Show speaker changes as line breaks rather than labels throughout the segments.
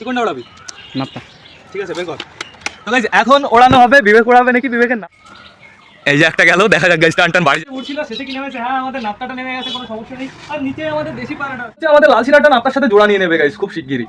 তুই কোনটা ওড়াবি?
নাপটা
ঠিক আছে বের কর। তো guys, এখন ওড়ানো হবে বিবেক ওড়াবে নাকি বিবেকের না? এই যে একটা গেল দেখা যাক গাইস টান টান বাড়ি উঠছিল শেষে কি নেমেছে? হ্যাঁ আমাদের নাপটাটা নেমে গেছে কোনো সমস্যা নেই। আর নিচে আমাদের দেশি পাড়াটা। আমাদের লাল শিরাটা নাপটার সাথে জোড়া নিয়ে নেবে গাইস খুব শিগগিরই।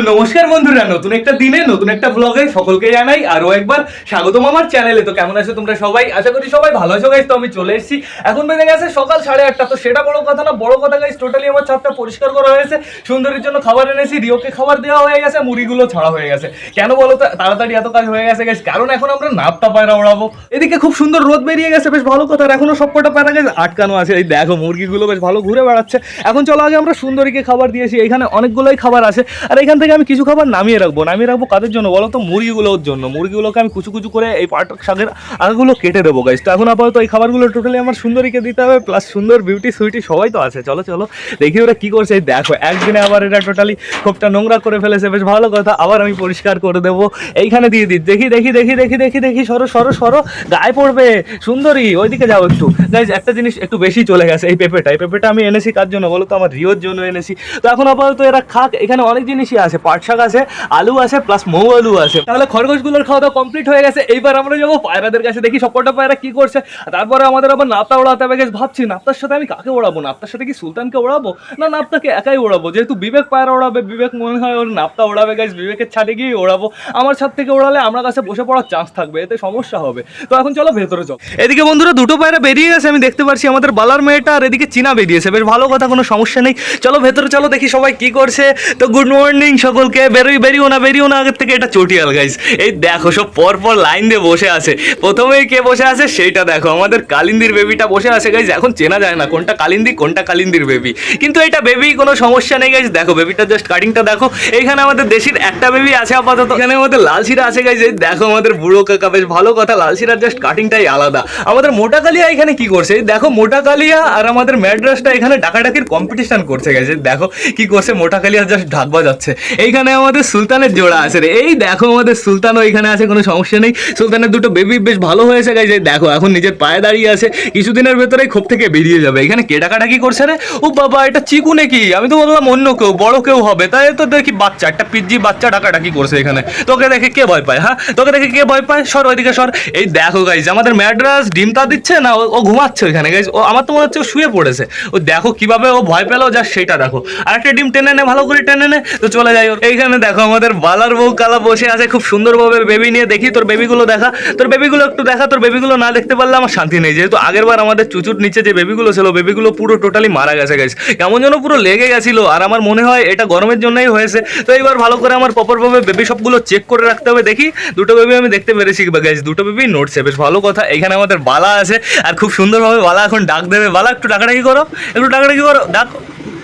তো নমস্কার বন্ধুরা, নতুন একটা দিনে, নতুন একটা ব্লগে সকলকে জানাই আরও একবার স্বাগতম আমার চ্যানেলে তো কেমন আছো তোমরা সবাই? আশা করি সবাই ভালো আছো গাইস তো আমি চলে এসেছি। এখন বেজে গেছে সকাল সাড়ে আটটা। তো সেটা বড় কথা না, বড় কথা গাইস টোটালি আমার ছাদটা পরিষ্কার করা হয়েছে। সুন্দরীর জন্য খাবার এনেছি, রিওকে খাবার দেওয়া হয়ে গেছে, মুড়িগুলো ছাড়া হয়ে গেছে। কেন বলো তো, তাড়াতাড়ি এত কাজ হয়ে গেছে গাইস কারণ এখন আমরা নাপটা পায়রা ওড়াবো। এদিকে খুব সুন্দর রোদ বেরিয়ে গেছে, বেশ ভালো কথা। আর এখনও সব কটা পায়রা গেছে আটকানো আছে। এই দেখো, মুরগিগুলো বেশ ভালো ঘুরে বেড়াচ্ছে। এখন চলো আগে আমরা সুন্দরীকে খাবার দিয়েছি। এখানে অনেকগুলোই খাবার আছে। আর এখান থেকে আমি কিছু খাবার নামিয়ে রাখব। নামিয়ে রাখব কাদের জন্য বলো তো? মুরগিগুলোর জন্য। মুরগিগুলোকে আমি কুচু কুচু করে এই পাট শাকের আগাগুলো কেটে দেবো গাইস তো এখন আপাতত এই খাবারগুলো টোটালি আমার সুন্দরীকে দিতে হবে প্লাস সুন্দর বিউটি সুইটি সবাই তো আছে। চলো চলো। দেখি ওরা কি করছে। দেখো, একদিনে আবার এটা টোটালি খুবটা নোংরা করে ফেলেছে। বেশ ভালো কথা। আবার আমি পরিষ্কার করে দেবো। এইখানে দিয়ে দিই। দেখি দেখি দেখি দেখি দেখি দেখি। সরো সরো সরো। গায়ে পড়বে। সুন্দরী, ওইদিকে যাও একটু। গাইজ একটা জিনিস একটু বেশি চলে গেছে এই পেঁপেটা। এই পেঁপেটা আমি এনেছি কার জন্য বলো তো? আমার রিওর জন্য এনেছি। তো এখন আপাতত এরা খাক। এখানে অনেক জিনিসই আছে। পাট শাক আছে, আলু আছে প্লাস মৌ আলু আছে। তাহলে খরগোশগুলোর খাওয়া দাওয়া কমপ্লিট হয়ে গেছে। এইবার আমরা যাব পায়রাদের কাছে, দেখি সবকটা পায়রা কি করছে। তারপরে আমাদের আবার নাপতা ওড়াতে হবে গেছে ভাবছি, নাপতার সাথে আমি কাকে ওড়াবো? নাপতার সাথে কি সুলতানকে ওড়াবো? না, নাপতাকে একাই ওড়াবো? যেহেতু বিবেক পায়রা ওড়াবে, বিবেক মনে হয় ওর নাপতা ওড়াবে গেছে বিবেকের ছাদে গিয়ে ওড়াবো। আমার ছাদ থেকে ওড়ালে আমার কাছে বসে পড়ার চান্স থাকবে, এতে সমস্যা হবে। তো এখন চলো ভেতরে চলো এদিকে বন্ধুরা দুটো পায়রা বেরিয়ে গেছে, আমি দেখতে পাচ্ছি আমাদের বালার মেয়েটা আর এদিকে চীনা বেরিয়েছে। বেশ ভালো কথা, কোনো সমস্যা নেই। চলো ভেতরে চলো, দেখি সবাই কি করছে। তো গুড মর্নিং সকলকে, বেরোই, বেরিও না বেরিও না, আগের থেকে এটা চটিয়াল গাইজ এই দেখো, সব পর পর লাইন দিয়ে বসে আছে। প্রথমেই কে বসে আছে? সেইটা দেখো। আমাদের কালিন্দির বেবিটা বসে আছে গাইজ এখন চেনা যায় না কোনটা কালিন্দি, কোনটা কালিন্দির বেবি কিন্তু এটা বেবি কোনো সমস্যা নেই গাইজ দেখো বেবিটা জাস্ট কাটিংটা দেখো। এইখানে আমাদের দেশির একটা বেবি আছে আপাতত। এখানে আমাদের লাল শিরা আছে গাইজ এই দেখো, আমাদের বুড়ো কাকা, বেশ ভালো কথা। লাল শিরার জাস্ট কাটিংটাই আলাদা। আমাদের মোটা কালিয়া এখানে কি করছে? এই দেখো, মোটা কালিয়া আর আমাদের ম্যাড্রাসটা এখানে ডাকাডাকির কম্পিটিশন করছে গেছে দেখো, কি করছে? মোটা কালিয়া জাস্ট ঢাক বাজাচ্ছে। এইখানে আমাদের সুলতানের জোড়া আছে রে। এই দেখো আমাদের সুলতান ওইখানে আছে, কোনো সমস্যা নেই। সুলতানের দুটো বেবি বেশ ভালো হয়েছে গাইজ এই দেখো, এখন নিজের পায়ে দাঁড়িয়ে আছে। কিছুদিনের ভেতরেই খোপ থেকে বেরিয়ে যাবে। এখানে কে ডাকাডাকি করছে রে। ও বাবা, এটা চিকু নাকি? আমি তো বললাম অন্য কেউ, বড় কেউ হবে। তাই তো দেখি বাচ্চা, একটা পিজি বাচ্চা ডাকাডাকি করছে এখানে। তোকে দেখে কে ভয় পায় হ্যাঁ? তোকে দেখে কে ভয় পায়? সর ওইদিকে সর। এই দেখো গাইজ আমাদের ম্যাড্রাস ডিম তা দিচ্ছে না, ও- ঘুমাচ্ছে ওইখানে গাইজ ও, আমার তো মনে হচ্ছে ও শুয়ে পড়েছে। ও দেখো কীভাবে ও ভয় পেল যা সেটা দেখো। আর একটা ডিম টেনে নে, ভালো করে টেনে নে। তো চলে যাই ওর এইখানে দেখো আমাদের বালার বউ কালা বসে আছে, খুব সুন্দরভাবে বেবি নিয়ে দেখি, তোর বেবিগুলো দেখা। তোর বেবিগুলো একটু দেখা, তোর বেবিগুলো না দেখতে পারলে আমার শান্তি নেই। যেহেতু আগের বার আমাদের চুচুর নিচে যে বেবিগুলো ছিল বেবিগুলো পুরো টোটালি মারা গেছে গেছে কেমন যেন পুরো লেগে গেছিল, আর আমার মনে হয় এটা গরমের জন্যই হয়েছে। তো এইবার ভালো করে আমার প্রপারভাবে বেবি সবগুলো চেক করে রাখতে হবে। দেখি, দুটো বেবি আমি দেখতে পেরেছি গেছে দুটো বেবি নড়ছে বেশ ভালো কথা এখানে আমাদের বালা আছে, আর খুব সুন্দরভাবে বালা এখন ডাক দেবে। বালা, একটু ডাকাডাকি করো, একটু ডাকাডাকি করো। ডাক,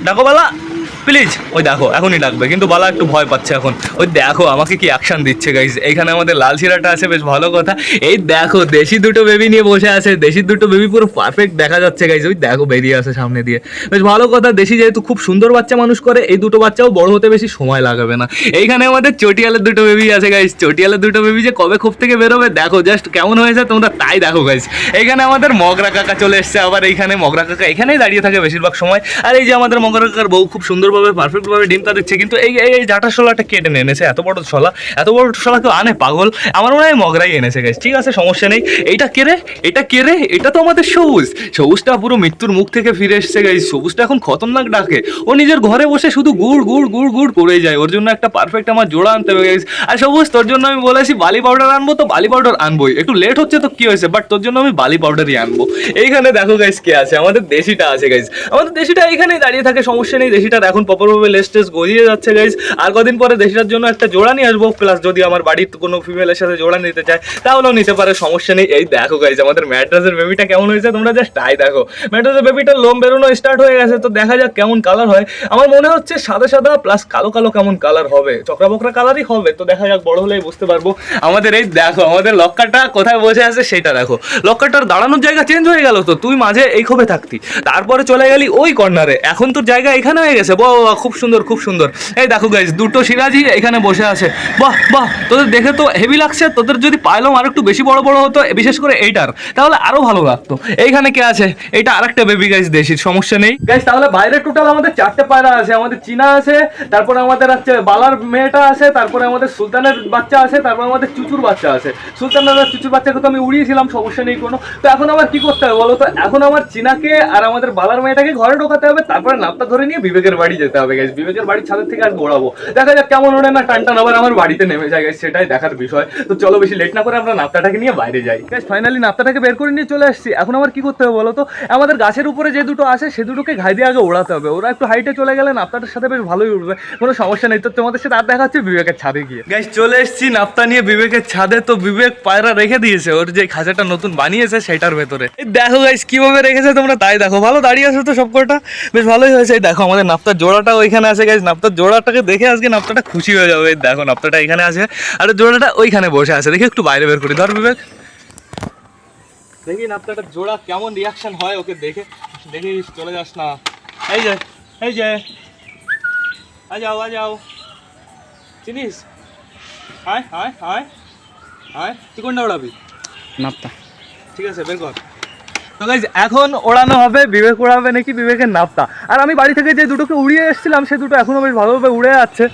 ডাকো বালা। প্লিজ ওই দেখো, এখনই ডাকবে, কিন্তু বালা একটু ভয় পাচ্ছে এখন। ওই দেখো, আমাকে কি অ্যাকশন দিচ্ছে গাইজ এইখানে আমাদের লাল শিরাটা আছে, বেশ ভালো কথা। এই দেখো, দেশি দুটো বেবি নিয়ে বসে আছে, দেশি দুটো বেবি পুরো পারফেক্ট দেখা যাচ্ছে গাইজ ওই দেখো, বেরিয়ে আসে সামনে দিয়ে। বেশ ভালো কথা, দেশি যেহেতু খুব সুন্দর বাচ্চা মানুষ করে, এই দুটো বাচ্চাও বড় হতে বেশি সময় লাগাবে না। এইখানে আমাদের চটিয়ালের দুটো বেবি আছে গাইজ চটিয়ালের দুটো বেবি যে কবে খুব থেকে বেরোবে, দেখো জাস্ট কেমন হয়েছে, তোমরা তাই দেখো গাইজ এইখানে আমাদের মগরা কাকা চলে এসছে, আবার এইখানে মগরা কাকা এখানেই দাঁড়িয়ে থাকে বেশিরভাগ সময়। আর এই যে আমাদের মগরা কাকার বউ খুব সুন্দরভাবে পারফেক্টভাবে ডিমটা দিচ্ছে, কিন্তু এই এই জাটা শোলাটা কেটে নিয়ে এনেছে? এত বড় শলা এত বড় শলা কেউ আনে? পাগল। আমার মনে হয় মগরাই এনেছে গাইজ ঠিক আছে, সমস্যা নেই। এইটা কে রে? এটা কে রে? এটা তো আমাদের সবুজ। সবুজটা পুরো মৃত্যুর মুখ থেকে ফিরে এসছে গাইজ সবুজটা এখন খতরনাক ডাকে। ও নিজের ঘরে বসে শুধু গুড় গুড় গুড় গুড় করেই যায়। ওর জন্য একটা পারফেক্ট আমার জোড়া আনতে হবে গাইজ আর সবুজ, তোর জন্য আমি বলেছি বালি পাউডার আনব তো বালি পাউডার আনবোই। একটু লেট হচ্ছে তো কি হয়েছে? বাট তোর জন্য আমি বালি পাউডারই আনব। এইখানে দেখো গাইজ কে আছে? আমাদের দেশিটা আছে গাইজ আমাদের দেশিটা এইখানেই দাঁড়িয়ে থাকে, সমস্যা নেই। দেশিটার এখন প্রপারভাবে লেস গজিয়ে যাচ্ছে গাইজ আর কদিন পরে দেশিটার জন্য একটা জোড়া নিয়ে আসব প্লাস যদি আমার বাড়ির কোনো ফিমেলের সাথে জোড়া নিতে চায়, তাহলেও নিতে পারে, সমস্যা নেই। এই দেখো গাইজ আমাদের ম্যাড্রাসের বেবিটা কেমন হয়েছে, তোমরা জাস্ট তাই দেখো। ম্যাড্রাসের বেবিটার লোম বেরোনো স্টার্ট হয়ে গেছে, তো দেখা যাক কেমন কালার হয়। আমার মনে হচ্ছে সাদা সাদা প্লাস কালো কালো কেমন কালার হবে। চকরা বকরা কালারই হবে, তো দেখা যাক, বড় হলেই বুঝতে পারব। আমাদের এই দেখো, আমাদের লক্কারটা কোথায় বসে আছে সেটা দেখো। লক্কারটার দাঁড়ানোর জায়গা চেঞ্জ হয়ে গেল তো, তুই মাঝে এই ক্ষোভে থাকতি। তারপরে চলে গেলি ওই কর্নারে এখন তোর জায়গা এখানে হয়ে গেছে বাহ খুব সুন্দর খুব সুন্দর। এই দেখো গাইজ দুটো সিরাজি এখানে বসে আছে। বাহ বাহ, তোদের দেখে তো হেভি লাগছে, তোদের যদি পাইলম আর একটু বেশি বড় বড় হতো, বিশেষ করে এইটার, তাহলে আরও ভালো লাগতো। এইখানে কে আছে? এটা আরেকটা বেবি গাইজ দেশির সমস্যা নেই। গাইজ তাহলে বাইরে টোটাল আমাদের চারটে পায়রা আছে, আমাদের চীনা আছে, তারপরে আমাদের হচ্ছে বালার মেয়েটা আছে, তারপরে আমাদের সুলতানের বাচ্চা আছে, তারপর আমাদের চুচুর বাচ্চা আছে। সুলতানের চুচুর বাচ্চাকে তো আমি উড়িয়েছিলাম, সমস্যা নেই কোনো। তো এখন আমার কি করতে হবে বলো তো? এখন আমার চীনাকে আর আমাদের বালার মেয়েটাকে ঘরে ঢোকাতে হবে, তারপরে নাপটা ধরে নিয়ে বিবেকের বাড়ি যেতে হবে গাইজ বিবেকের বাড়ির ছাদের থেকে আর ঘোরাবো দেখা যাক কেমন ওড়ে না টান টান আবার আমার বাড়িতে নেমে যায় guys, সেটাই দেখার বিষয়। তো চলো বেশি লেট না করে আমরা নাপ্তাটাকে নিয়ে বাইরে যাই। গাইজ ফাইনালি নাপ্তাটাকে বের করে নিয়ে চলে আসছি। এখন আমার কি করতে হবে বলো তো? আমাদের গাছের উপরে যে দুটো আছে সে দুটোকে ঘাই দিয়ে আগে ওড়াতে হবে। ওরা একটু হাইটে চলে গেলে নাপ্তাটার সাথে বেশ ভালোই উঠবে কোনো সমস্যা নেই। তো তোমাদের সাথে আর দেখা হচ্ছে বিবেকের ছাদে গিয়ে। গাইজ চলে এসেছি নাপ্তা নিয়ে বিবেকের ছাদে। তো বিবেক পায়রা রেখে দিয়েছে। ওর যে খাঁচাটা নতুন বানিয়েছে সেটার ভেতরে। দেখো গাইজ কীভাবে রেখেছে তোমরা? তাই দেখো। ভালো দাঁড়িয়ে আছো তো সব কটা বেশ ভালোই হয়েছে। দেখো আমাদের নাপ্তার জোড়াটা ওইখানে আছে গাইজ নাপ্তার জোড়াটাকে দেখে আজকে নাপ্তাটা খুশি হয়ে যাবে। দেখো নাপ্তাটা এখানে আছে। আর জোড়াটা ওইখানে বসে আছে। দেখি একটু বাইরে বের করি। ধর বিবেক। দেখি নাপ্তাটা জোড়া কেমন রিয়াকশন হয় ওকে দেখে। দেখি চলে যাস না। এই যে এই যে। আ যাও আ যাও। চিনিস? হায় হায় হায় হায় তুই কোনটা ওড়াবি
নাপতা।
ঠিক আছে বের কর। এখন ওড়ানো হবে, বিবেক ওড়াবে নাকি বিবেকের নাপতা আর আমি বাড়ি থেকে যে দুটোকে উড়িয়ে এসেছিলাম, সে দুটো এখনও বেশ ভালোভাবে উড়ে যাচ্ছে।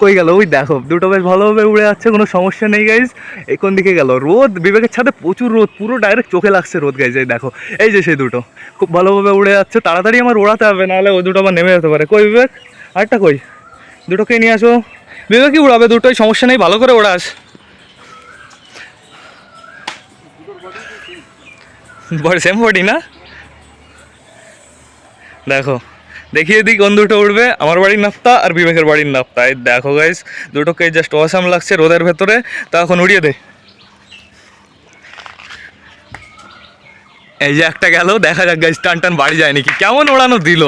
কই গেল? ওই দেখো, দুটো বেশ ভালোভাবে উড়ে যাচ্ছে, কোনো সমস্যা নেই গাইজ এই কোন দিকে গেল? রোদ, বিবেকের ছাদে প্রচুর রোদ, পুরো ডাইরেক্ট চোখে লাগছে রোদ গাইজ এই দেখো। এই যে সেই দুটো, খুব ভালোভাবে উড়ে যাচ্ছে। তাড়াতাড়ি আমার ওড়াতে হবে, নাহলে ওই দুটো আবার নেমে যেতে পারে। কই বিবেক? আরেকটা কই? দুটোকে নিয়ে আসো। বিবেকই উড়াবে, দুটোই সমস্যা নেই, ভালো করে ওড়াস। বড় সেম বডি না? দেখো, দেখিয়ে দিই কোন দুটো উঠবে আমার বাড়ির নাপ্তা আর বিবেকের বাড়ির নাপ্তা। এই দেখো গাইস দুটোকে জাস্ট অসাম লাগছে রোদের ভেতরে, তা এখন উড়িয়ে দে। এই যে একটা গেল, দেখা যাক গাইস টান টান বাড়ি যায় নাকি। কেমন ওড়ানো দিল?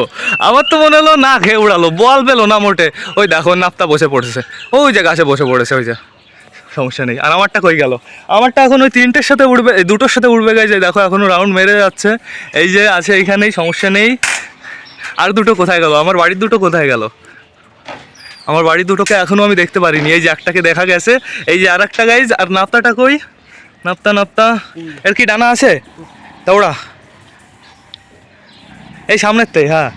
আমার তো মনে হলো না খেয়ে উড়ালো, বল পেল না মোটে। ওই দেখো নাপ্তা বসে পড়েছে। ওই যে গাছে বসে পড়েছে, ওই যে। সমস্যা নেই। আর আমারটা কই গেল? আমারটা এখন ওই তিনটের সাথে উঠবে দুটোর সাথে উঠবে গাইছে দেখো এখনও রাউন্ড মেরে যাচ্ছে। এই যে আছে এইখানেই, সমস্যা নেই। আর দুটো কোথায় গেল? আমার বাড়ির দুটো কোথায় গেল? আমার বাড়ির দুটোকে এখনও আমি দেখতে পারিনি। এই যে একটাকে দেখা গেছে। এই যে আর একটা গাইজ, আর নাপ্তাটা কই? নাপ্তা নাপ্তা। এর কি ডানা আছে? দৌড়া। এই সামনের তো হ্যাঁ।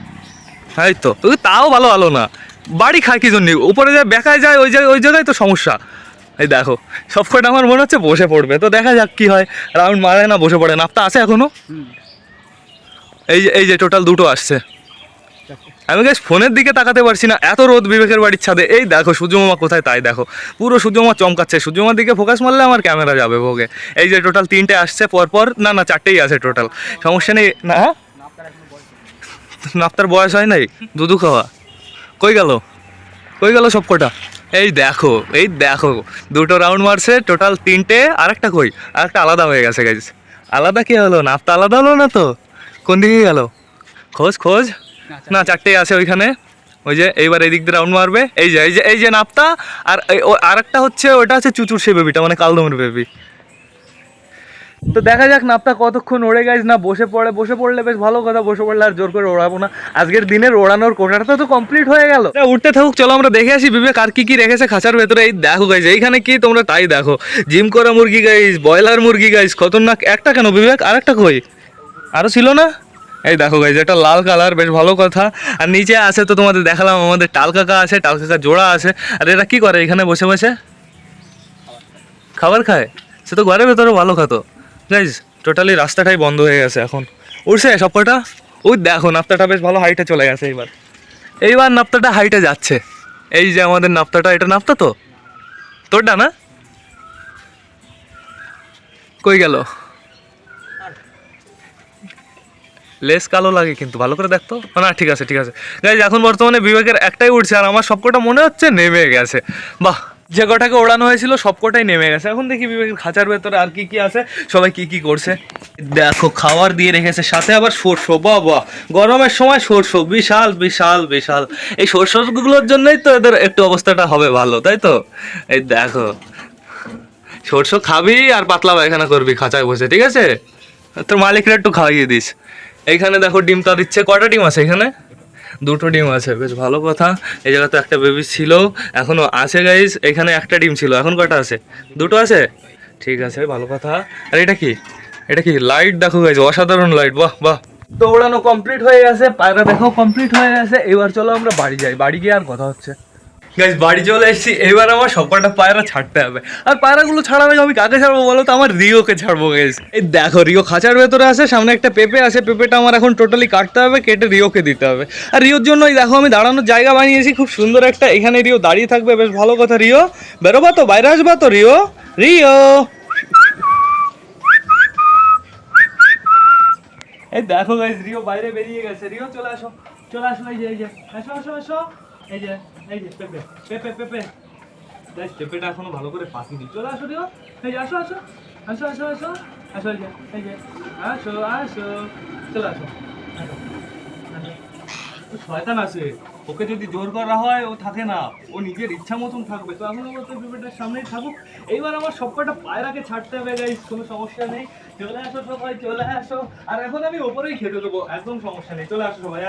হ্যাঁ তো। তাও ভালো ভালো না। বাড়ি খায় কি জন্য? উপরে যায়, বেকায় যায়, ওই জায়গায় ওই জায়গায় তো সমস্যা। এই দেখো, সব কটা আমার মনে হচ্ছে বসে পড়বে। তো দেখা যাক কি হয়। রাউন্ড মারে না বসে পড়ে নাপতা আছে এখনও? এই যে এই যে টোটাল দুটো আসছে। আমি গাছ ফোনের দিকে তাকাতে পারছি না। এত রোদ বিবেকের বাড়ির ছাদে। এই দেখো, সূর্যমামা কোথায়? তাই দেখো। পুরো সূর্যমামা চমকাচ্ছে। সূর্যমার দিকে ফোকাস মারলে আমার ক্যামেরা যাবে ভোগে। এই যে টোটাল তিনটে আসছে, পরপর না না, চারটেই আছে টোটাল সমস্যা নেই। না? নাপ্তার বয়স হয় নাই? দুধু খাওয়া কই গেল? কই গেল সব কটা? এই দেখো এই দেখো দুটো রাউন্ড মারছে টোটাল তিনটে আর একটা কই? আর একটা আলাদা হয়ে গেছে গাইজ আলাদা কি হলো? নাপ্তা আলাদা হলো না তো? কোন দিকে গেল? খোঁজ খোঁজ। না চারটেই আছে ওইখানে। ওই যে এইবার এই দিক দিয়ে রাউন্ড মারবে। এই যে এই যে এই যে নাপতা আর ও আরেকটা হচ্ছে ওটা হচ্ছে চুচুর সে বেবিটা মানে কালদমের বেবি। তো দেখা যাক নাপটা কতক্ষণ ওড়ে গাইজ না বসে পড়ে। বসে পড়লে বেশ ভালো কথা, বসে পড়লে আর জোর করে ওড়াবো না। আজকের দিনের ওড়ানোর কোটাটা তো কমপ্লিট হয়ে গেল। উঠতে থাকুক, চলো আমরা দেখে আসি, বিবেক, আর কি কি রেখেছে খাঁচার ভেতরে। এই দেখো গাইজ এইখানে কি তোমরা তাই দেখো। জিম করা মুরগি গাইজ ব্রয়লার মুরগি গাইজ খতরনাক। একটা কেন বিবেক? আরেকটা কই? আরও ছিল না? এই দেখো গাইজ এটা লাল কালার বেশ ভালো কথা। আর নিচে আছে তো তোমাদের দেখালাম, আমাদের টাল কাকা আছে, টাল কাকা জোড়া আছে। আর এরা কি করে এখানে বসে বসে? খাবার খায়? সে তো ঘরের ভেতরে ভালো খাতো। গাইজ টোটালি রাস্তাটাই বন্ধ হয়ে গেছে এখন। উঠছে সব কটা ওই দেখো নাপ্তাটা বেশ ভালো হাইটে চলে গেছে এইবার। এইবার নাপ্তাটা হাইটে যাচ্ছে। এই যে আমাদের নাপ্তাটা এটা নাপ্তা তো? তোরটা না? কই গেল? লেস কালো লাগে কিন্তু, ভালো করে দেখতো না, ঠিক আছে ঠিক আছে। এখন বর্তমানে বিবেকের একটাই উঠছে, আর আমার সবকটা মনে হচ্ছে নেমে গেছে। বাহ! যে কটাকে ওড়ানো হয়েছিল সবকটাই নেমে গেছে। এখন দেখি বিবেকের খাঁচার ভেতরে আর কি কি আছে, সবাই কি কি করছে। দেখো খাবার দিয়ে রেখেছে সাথে আবার সরষো বা গরমের সময় সরষো, বিশাল বিশাল বিশাল। এই সরষোগুলোর জন্যই তো এদের একটু অবস্থাটা হবে ভালো, তাই তো? এই দেখো। সরষো খাবি আর পাতলা পায়খানা করবি খাঁচায় বসে, ঠিক আছে? তোর মালিকরা একটু খাওয়াইয়ে দিস। এইখানে দেখো ডিম ডিমটা দিচ্ছে কটা ডিম আছে এখানে? দুটো ডিম আছে, বেশ ভালো কথা। এই জায়গা তো একটা বেবি ছিল এখনও আছে গাইজ এখানে একটা ডিম ছিল, এখন কটা আছে? দুটো আছে? ঠিক আছে, ভালো কথা। আর এটা কি? এটা কি লাইট দেখো গাইজ অসাধারণ লাইট বাহ বাহ। দৌড়ানো কমপ্লিট হয়ে গেছে, পায়রা দেখাও কমপ্লিট হয়ে গেছে, এবার চলো আমরা বাড়ি যাই, বাড়ি গিয়ে আর কথা হচ্ছে। গাইস বাড়ি চলে এসেছি। এবার আমার সবকটা পায়রা ছাড়তে হবে। আর পায়রাগুলো আগে আমি কাকে ছাড়বো বলো তো? আমার রিওকে ছাড়বো গাইস এই দেখো, রিও খাঁচার ভেতরে আছে, সামনে একটা পেঁপে আছে। পেঁপেটা আমার এখন টোটালি কাটতে হবে, কেটে রিওকে দিতে হবে। আর রিওর জন্য এই দেখো, আমি দাঁড়ানোর জায়গা বানিয়েছি। খুব সুন্দর একটা। এখানে রিও দাঁড়িয়ে থাকবে, বেশ ভালো কথা, রিও। বেরোবা তো, বাইরে আসবা তো, রিও। রিও। এই দেখো গাইস রিও বাইরে বেরিয়ে গেছে। রিও, চলে আসো। চলে আসো, এই যে এই যে। আসো আসো আসো। এই যে এই পেঁপে পেঁপে পেপে। গাইস পেপেটা এখনও ভালো করে পাকিনি চলে আসো রিও এই যে আসো আসো। আসো আসো আসো। আসো এই যে এই যে। আসো আসো। চলে আসো। আসো, ও শয়তান আছে। ওকে যদি জোর করা হয়, ও থাকে না। ও নিজের ইচ্ছা মতন থাকবে। তো এখন আমার তো পেঁপেটার সামনেই থাকুক। এইবার আমার সবকটা পায়রাকে ছাড়তে হবে গাইস কোনো সমস্যা নেই। চলে আসো সবাই, চলে আসো। আর এখন আমি ওপরেই খেতে দেবো। একদম সমস্যা নেই। চলে আসো সবাই।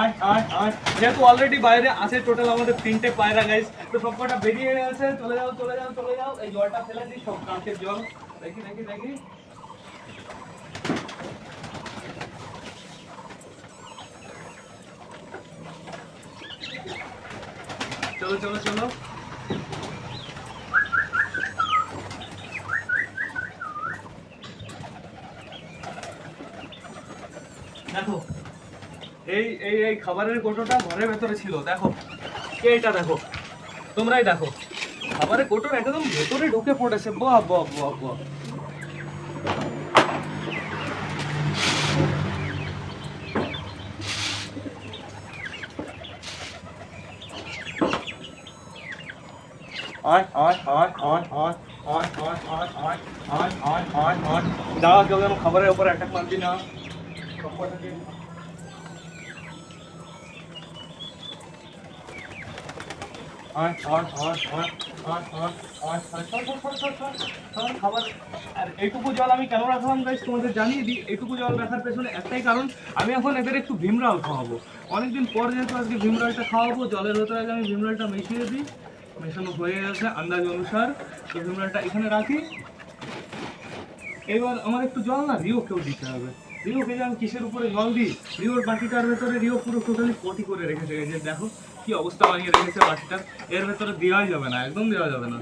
আয় আয় আয় যেহেতু অলরেডি বাইরে আছে টোটাল আমাদের তিনটে পায়রা গাইস তো সবকটা বেরিয়ে গেছে। চলে যাও চলে যাও চলে যাও। এই জলটা ফেলে দিই সব কাঁচের জল। দেখি দেখি দেখি। চলো চলো চলো। দেখো, এই এই এই খাবারের কোটোটা ঘরের ভেতরে ছিল, দেখো। কে এটা দেখো? তোমরাই দেখো। খাবারের কোটোর একদম ভেতরে ঢুকে পড়েছে। বাহ বাহ বাহ বাহ। দাঁড়া কেউ যেন খাবারের উপর অ্যাটাক মারবি না খাবার আর এইটুকু জল আমি কেন রাখলাম গাইজ তোমাদের জানিয়ে দিই এইটুকু জল রাখার পেছনে একটাই কারণ আমি এখন এদের একটু ভীমরাল খাওয়াবো অনেকদিন পর যেহেতু আজকে ভীমরালটা খাওয়াবো জলের ভেতরে আগে আমি ভীমরালটা মিশিয়ে দিই মেশানো হয়ে গেছে আন্দাজ অনুসার। ভীমরালটা এখানে রাখি। এবার আমার একটু জল না রিওকেও দিতে হবে। রিওকে যে আমি কিসের উপরে জল দিই? রিওর বাটিটার ভেতরে রিও পুরো টোটালি পটি করে রেখেছে। যে দেখো কি অবস্থা বানিয়ে রেখেছে বাটিটা। এর ভেতরে দেওয়াই যাবে না, একদম দেওয়া যাবে না।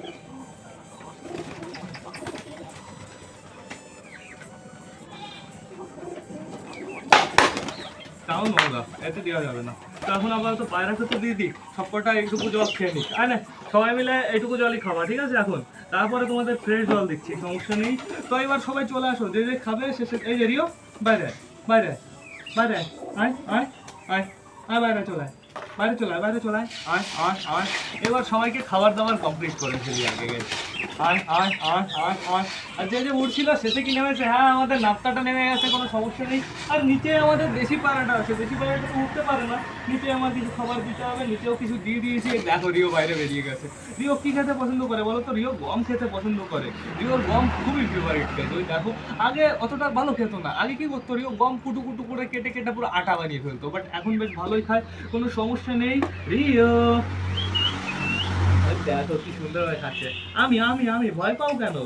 এতে দেওয়া যাবে না। তো এখন আপাতত পায়রাকে তো দিয়ে দিই। সবকটা এইটুকু জল খেয়ে নিক না? সবাই মিলে এইটুকু জলই খাবা ঠিক আছে? এখন তারপরে তোমাদের ফ্রেশ জল দিচ্ছি সমস্যা নেই। তো এবার সবাই চলে আসো যে যে খাবে সে সে এই যে রিও বাইরে বাইরে বাইরে আয়, আয় আয় আয় আয় বাইরে চলে আয় বাইরে চলে আয় বাইরে চলে আয় আয় আয় আয়। এবার সবাইকে খাবার দাবার কমপ্লিট করে ফেলি আগে গেছে আর যে যে উঠছিল কি হ্যাঁ আমাদের নেমে গেছে, কোনো সমস্যা নেই। আর নিচে আমাদের পাড়াটা আছে। পাড়াটা তো উঠতে পারে না। নিচে কিছু খাবার দিতে হবে, নিচেও কিছু দিয়ে দিয়েছি। বাইরে বেরিয়ে গেছে। কি খেতে পছন্দ করে বলো তো? রিও গম খেতে পছন্দ করে। রিওর গম খুবই ফেভারিট ওই দেখো, আগে অতটা ভালো খেত না। আগে কি করতো? রিও গম কুটু কুটু করে কেটে কেটে পুরো আটা বানিয়ে ফেলতো। বাট এখন বেশ ভালোই খায়। কোনো সমস্যা নেই। রিও! দেখো কি সুন্দর হয়ে খাচ্ছে আমি আমি আমি, ভয় পাও কেন?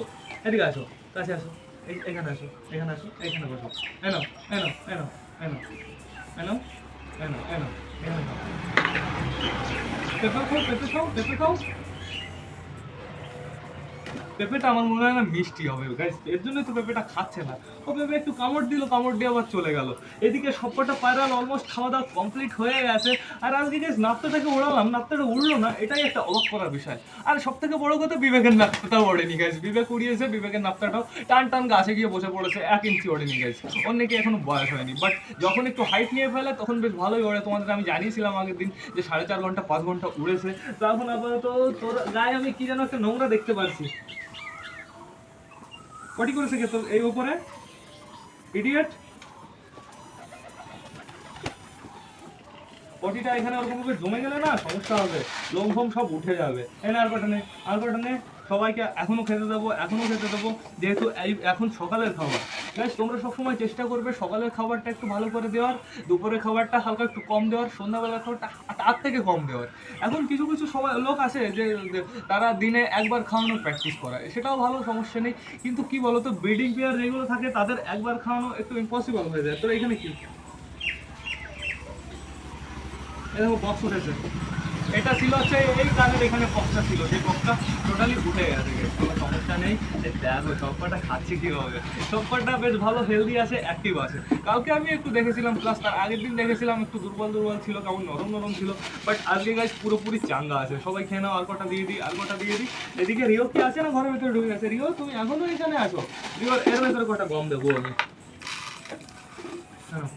এদিকে আসো, কাছে আসো এখানে আসো এখানে আসো, এখানে বসো। এনো এনো এনো এনো এনো এনো এনো, এখানে খাও পেঁপে খাও পেঁপে খাও পেঁপে খাও। পেঁপেটা আমার মনে হয় না মিষ্টি হবে। গাইস এর জন্যই তো পেঁপেটা খাচ্ছে না। ও পেঁপে একটু কামড় দিল, কামড় দিয়ে আবার চলে গেল। এদিকে সবকটা পায়রাল অলমোস্ট খাওয়া দাওয়া কমপ্লিট হয়ে গেছে। আর আজকে গাইস নাপ্তাটাকে উড়ালাম নাপ্তাটা উড়লো না, এটাই একটা অবাক করার বিষয়। আর সব থেকে বড় কথা, বিবেকের নাপ্তাটাও ওড়েনি গাইস বিবেক উড়িয়েছে, বিবেকের নাপ্তাটাও টান টান গাছে গিয়ে বসে পড়েছে, এক ইঞ্চি ওড়েনি গাইস অনেকে এখনও বয়স হয়নি। বাট যখন একটু হাইট নিয়ে ফেলে, তখন বেশ ভালোই ওড়ে। তোমাদের আমি জানিয়েছিলাম আগের দিন যে সাড়ে চার ঘণ্টা, পাঁচ ঘণ্টা উড়েছে। তো এখন আপাতত তোর গায়ে আমি কি যেন একটা নোংরা দেখতে পাচ্ছি। পটি করেছে কে এই উপরে? ইডিয়েট পটিটা এখানে ওরকম ভাবে জমে গেলে না সমস্যা হবে। লোম ফোম সব উঠে যাবে। এনে আর কটা নে আর কটা নে সবাইকে এখনও খেতে দেবো এখনও খেতে দেবো। যেহেতু এখন সকালের খাবার। গাইস তোমরা সবসময় চেষ্টা করবে সকালের খাবারটা একটু ভালো করে দেওয়ার, দুপুরের খাবারটা হালকা একটু কম দেওয়ার সন্ধ্যাবেলার খাবারটা তার থেকে কম দেওয়ার। এখন কিছু কিছু সময় লোক আছে যে তারা দিনে একবার খাওয়ানোর প্র্যাকটিস করায়। সেটাও ভালো, সমস্যা নেই। কিন্তু কি বলতো ব্রিডিং পেয়ার যেগুলো থাকে তাদের একবার খাওয়ানো একটু ইম্পসিবল হয়ে যায়। তো এখানে কি? এরকম বক্স উঠেছে। এটা ছিল হচ্ছে এই কানের এখানে বক্সটা ছিল। সেই বক্সটা টোটালি উঠে গেছে। কোনো সমস্যা নেই। দেখো সবকটা খাচ্ছে কীভাবে? সবকটা বেশ ভালো হেলদি আছে অ্যাক্টিভ আছে। কালকে আমি একটু দেখেছিলাম প্লাস তার আগের দিন দেখেছিলাম একটু দুর্বল দুর্বল ছিল, কেমন নরম নরম ছিল। বাট আজকে গাছ পুরোপুরি চাঙ্গা আছে। সবাই খেয়ে নাও, আর কটা দিয়ে দিই, আর কটা দিয়ে দিই। এদিকে রিও কি আছে না ঘরের ভেতরে ঢুকে গেছে? রিও, তুমি এখনও এখানে আছো? রিও, এর ভেতরে কটা গম দেবো আমি? হ্যাঁ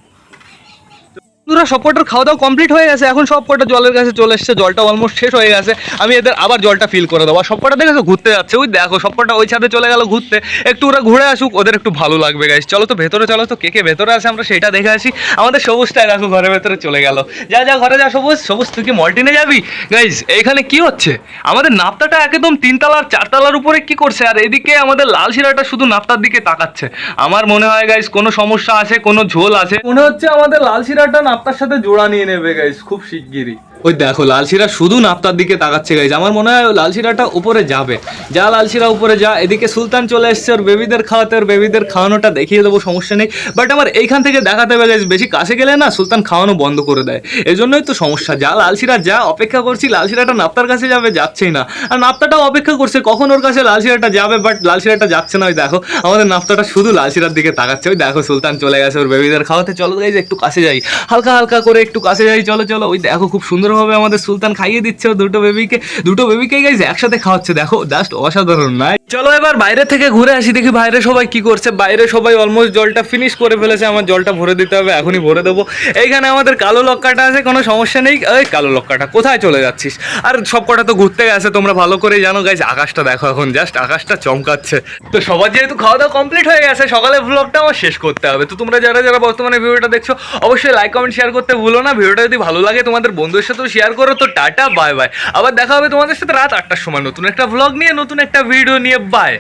বন্ধুরা, সব কটার খাওয়া দাওয়া কমপ্লিট হয়ে গেছে? এখন সব কটা জলের কাছে চলে এসেছে? জলটা অলমোস্ট শেষ হয়ে গেছে। আমি এদের আবার জলটা ফিল করে দেবো। সব কটা দেখেছ? ঘুরতে যাচ্ছে। ওই দেখো, সব কটা ওই ছাদে চলে গেল ঘুরতে। একটু ওরা ঘুরে আসুক, ওদের একটু ভালো লাগবে গাইস চলো তো, ভেতরে, চলো তো। কে কে ভেতরে আছে আমরা সেটা দেখে আসি। আমাদের সবুজটাই দেখো, ঘরের ভেতরে চলে গেল। যা যা, ঘরে যা, সবুজ। সবুজ, তুই কি মল্টিনে যাবি? গাইস এখানে কি হচ্ছে? আমাদের নাপ্তাটা একদম তিনতলার চারতলার উপরে কি করছে? আর এদিকে আমাদের লাল শিরাটা শুধু নাপ্তার দিকে তাকাচ্ছে। আমার মনে হয় গাইস কোনো সমস্যা আছে, কোনো ঝোল আছে? মনে হচ্ছে আমাদের লাল শিরাটা নাপ্তার সাথে জোড়া নিয়ে নেবে গাইস খুব শিগগিরই। ওই দেখো লাল শিরা শুধু নাপ্তার দিকে তাকাচ্ছে গাইজ আমার মনে হয় ওই লাল শিরাটা উপরে যাবে। যা লাল শিরা উপরে যা, এদিকে সুলতান চলে এসছে, ওর বেবিদের খাওয়াতে, ওর বেবিদের খাওয়ানোটা দেখিয়ে দেবো, সমস্যা নেই। বাট আমার এইখান থেকে দেখাতে হবে গাইজ বেশি কাছে গেলে না সুলতান খাওয়ানো বন্ধ করে দেয়। এই জন্যই তো সমস্যা। যা লাল শিরা যা অপেক্ষা করছি লাল শিরাটা নাপ্তার কাছে যাবে, যাচ্ছেই না। আর নাপ্তাটাও অপেক্ষা করছে, কখন ওর কাছে লাল শিরাটা যাবে বাট লাল শিরাটা যাচ্ছে না, ওই দেখো। আমাদের নাপ্তাটা শুধু লাল শিরার দিকে তাকাচ্ছে। ওই দেখো, সুলতান চলে গেছে, ওর বেবিদের খাওয়াতে। চলো গাইজ একটু কাছে যাই। হালকা হালকা হালকা করে একটু কাছে যাই চলো চলো। ওই দেখো খুব সুন্দরভাবে আমাদের সুলতান খাইয়ে দিচ্ছে দুটো বেবিকে দুটো বেবিকে গাইজ একসাথে খাওয়াচ্ছে, দেখো জাস্ট অসাধারণ নাই চলো এবার বাইরে থেকে ঘুরে আসি, দেখি বাইরে সবাই কি করছে। বাইরে সবাই অলমোস্ট জলটা ফিনিশ করে ফেলেছে, আমার জলটা ভরে দিতে হবে, এখনই ভরে দেবো। এইখানে আমাদের কালো লক্কাটা আছে, কোনো সমস্যা নেই। এই কালো লক্কাটা, কোথায় চলে যাচ্ছিস? আর সব কটা তো ঘুরতে গেছে, তোমরা ভালো করেই জানো গাইজ আকাশটা দেখো এখন জাস্ট আকাশটা চমকাচ্ছে। তো সবার যেহেতু খাওয়া দাওয়া কমপ্লিট হয়ে গেছে সকালে ব্লগটা আমার শেষ করতে হবে। তো তোমরা যারা যারা বর্তমানে ভিডিওটা দেখছ, অবশ্যই লাইক কমেন্ট শেয়ার করতে ভুলো না ভিডিওটা যদি ভালো লাগে তোমাদের বন্ধুদের সাথেও শেয়ার করো, তো টাটা বাই বাই আবার দেখা হবে তোমাদের সাথে রাত আটটার সময়। নতুন একটা ভ্লগ নিয়ে, নতুন একটা ভিডিও নিয়ে বাই